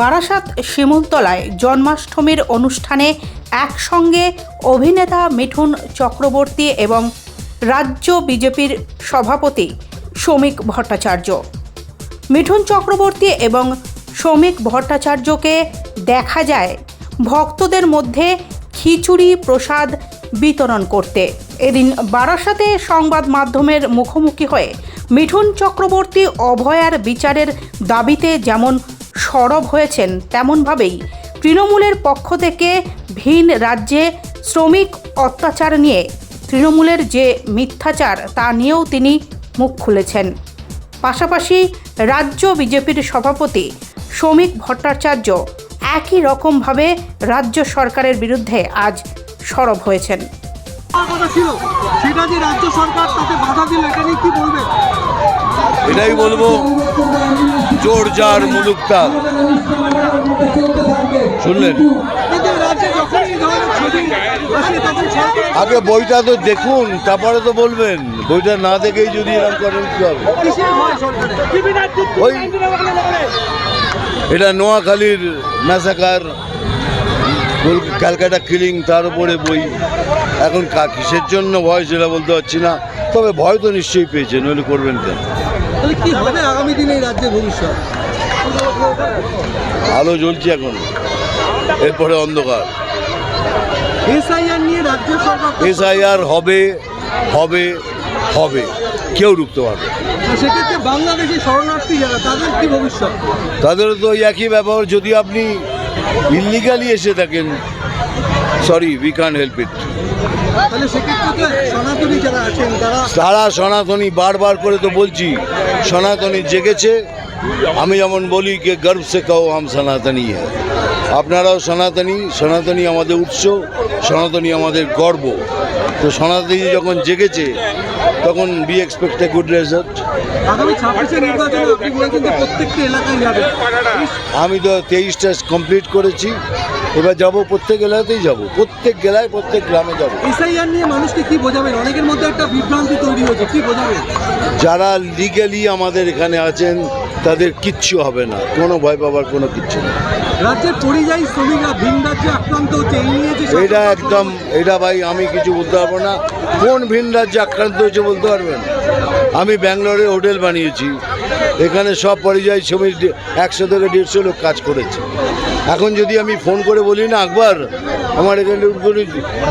বারাসাত শিমুলতলায় জন্মাষ্টমীর অনুষ্ঠানে একসঙ্গে অভিনেতা মিঠুন চক্রবর্তী এবং রাজ্য বিজেপির সভাপতি শ্রমিক ভট্টাচার্য। মিঠুন চক্রবর্তী এবং শ্রমিক ভট্টাচার্যকে দেখা যায় ভক্তদের মধ্যে খিচুড়ি প্রসাদ বিতরণ করতে। এদিন বারাসাতে সংবাদ মাধ্যমের মুখোমুখি হয়ে মিঠুন চক্রবর্তী অভয়ার বিচারের দাবিতে যেমন সরব হয়েছেন তেমনভাবেই। তৃণমূলের পক্ষ থেকে ভিন রাজ্যে শ্রমিক অত্যাচার নিয়ে তৃণমূলের যে মিথ্যাচার, তা নিয়েও তিনি মুখ খুলেছেন। পাশাপাশি রাজ্য বিজেপির সভাপতি শ্রমিক ভট্টাচার্য একই রকমভাবে রাজ্য সরকারের বিরুদ্ধে আজ সরব হয়েছেন। কথা ছিল। সেটা যে রাজ্য সরকার তাতে বাধা দিল এটা নিয়ে কি বলবে? এটাই বলব জোর যার মুলুকতার শুনলেন? আগে বইটা তো দেখুন তারপরে তো বলবেন। বইটা না দেখেই যদি এরকম করেন কি হবে? ওই এটা নোয়াখালীর ম্যাসাকার ক্যালকাটা কিলিং তার উপরে বই। এখন কা কিসের জন্য ভয় সেটা বলতে পারছি না। তবে ভয় তো নিশ্চয়ই পেয়েছে নইলে করবেন কেন? তাহলে কি হবে আগামী দিনে এই রাজ্যের ভবিষ্যৎ? আলো জ্বলছে এখন। এরপরে অন্ধকার। এসআইআর নিয়ে রাজ্য সরকার এসআইআর হবে হবে হবে। কেউ রুখতে পারবে সেক্ষেত্রে বাংলাদেশি শরণার্থী যারা তাদের কি ভবিষ্যৎ? তাদেরও তো একই ব্যাপার যদি আপনি ইলিগালি এসে থাকেন sorry we can help it তারা সনাতনী বারবার করে তো বলছি সনাতনী জেগেছে। আমি যেমন বলি কে গর্ব সে কহো আম সনাতনী হ্যাঁ আপনারাও সনাতনী সনাতনী আমাদের উৎস সনাতনী আমাদের গর্ব। তো সনাতনী যখন জেগেছে তখন be expect a good result আমি তো তেইশটা কমপ্লিট করেছি। এবার যাব প্রত্যেক এলাকাতেই যাব। প্রত্যেক গেলায় প্রত্যেক গ্রামে যাব। এসআইআর নিয়ে মানুষকে কি বোঝাবেন? অনেকের মধ্যে একটা বিভ্রান্তি তৈরি হয়েছে। কি বোঝাবেন? যারা লিগেলি আমাদের এখানে আছেন তাদের কিচ্ছু হবে না। কোনো ভয় পাবার কোনো কিচ্ছু নেই। রাজ্যের পরিযায়ী শ্রমিকরা ভিন রাজ্যে আক্রান্ত হচ্ছে এই নিয়ে যে এটা একদম এটা ভাই আমি কিছু বলতে পারব না। কোন ভিন রাজ্যে আক্রান্ত হয়েছে বলতে পারবেন? আমি ব্যাঙ্গালোরে হোটেল বানিয়েছি। এখানে সব পরিযায়ী শ্রমিক একশো থেকে দেড়শো লোক কাজ করেছে। এখন যদি আমি ফোন করে বলি না একবার আমার এখানে উঠবনি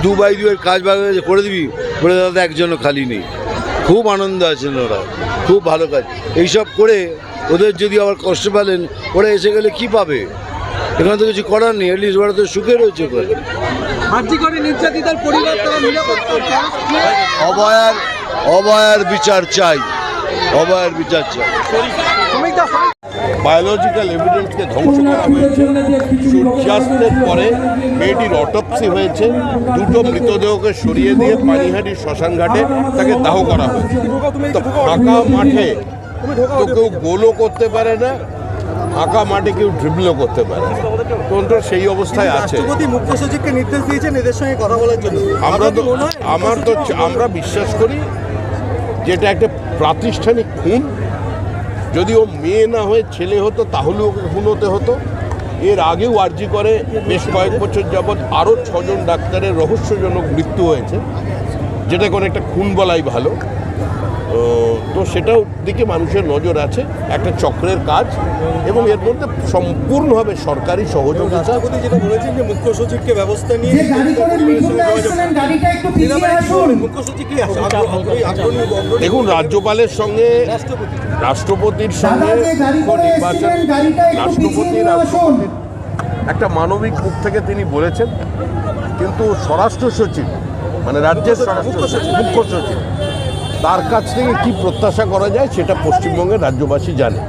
দু বাই দুয়ের কাজ বাগ করে দিবি? বলে দাদা একজনও খালি নেই। খুব আনন্দ আছেন ওরা। খুব ভালো কাজ। এইসব করে ওদের যদি আবার কষ্ট পেলেন ওরা এসে গেলে কি পাবে? এখানে তো কিছু করার নেই অ্যাটলিস্ট ওরা তো সুখে রয়েছে ওখানে। অভয়ার অভয়ার বিচার চাই অভয়ার বিচার চাই। বায়োলজিক্যাল এভিডেন্সকে ধ্বংস করা হয়েছে। সূর্যাস্তের পরে মেয়েটির অটপসি হয়েছে। দুটো মৃতদেহকে সরিয়ে দিয়ে পানিহাটি শ্মশান ঘাটে তাকে দাহ করা হয়েছে। তো ফাঁকা মাঠে তো কেউ গোলও করতে পারে না ফাঁকা মাঠে কেউ ড্রিবলও করতে পারে তন্ত্র সেই অবস্থায় আছে। রাষ্ট্রপতি মুখ্য সচিবকে নির্দেশ দিয়েছেন এদের সঙ্গে কথা বলার জন্য। আমরা তো? আমার তো আমরা বিশ্বাস করি যেটা একটা প্রাতিষ্ঠানিক খুন। যদি ও মেয়ে না হয়ে ছেলে হতো তাহলে ওকে খুন হতে হতো। এর আগেও আর্জি করে বেশ কয়েক বছর যাবৎ আরও ছজন ডাক্তারের রহস্যজনক মৃত্যু হয়েছে যেটা কোনো একটা খুন বলাই ভালো। তো সেটাও দিকে মানুষের নজর আছে একটা চক্রের কাজ এবং এর মধ্যে সম্পূর্ণভাবে সরকারি সহযোগিতা। রাষ্ট্রপতি যেটা বলেছেন যে মুখ্য সচিবকে ব্যবস্থা নিয়ে মুখ্য সচিব কি দেখুন রাজ্যপালের সঙ্গে রাষ্ট্রপতির সঙ্গে নির্বাচন এসেছিলেন গাড়িটা একটু রাষ্ট্রপতি রাষ্ট্রপতির একটা মানবিক মুখ থেকে তিনি বলেছেন কিন্তু স্বরাষ্ট্র সচিব মানে রাজ্যের স্বরাষ্ট্র সচিব মুখ্য সচিব। তার কাছ থেকে কি প্রত্যাশা করা যায় সেটা পশ্চিমবঙ্গের রাজ্যবাসী জানে।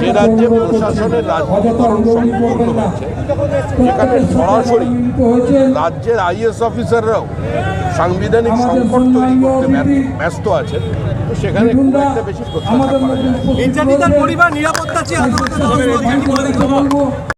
যে রাজ্যে প্রশাসনের রাজনীতিকরণ সম্পূর্ণ হয়েছে যেখানে সরাসরি রাজ্যের আইএস অফিসাররাও সাংবিধানিক সংকট তৈরি করতে ব্যস্ত- আছেন তো সেখানে খুব একটা বেশি প্রত্যাশা করা যায়। পরিবার নিরাপত্তা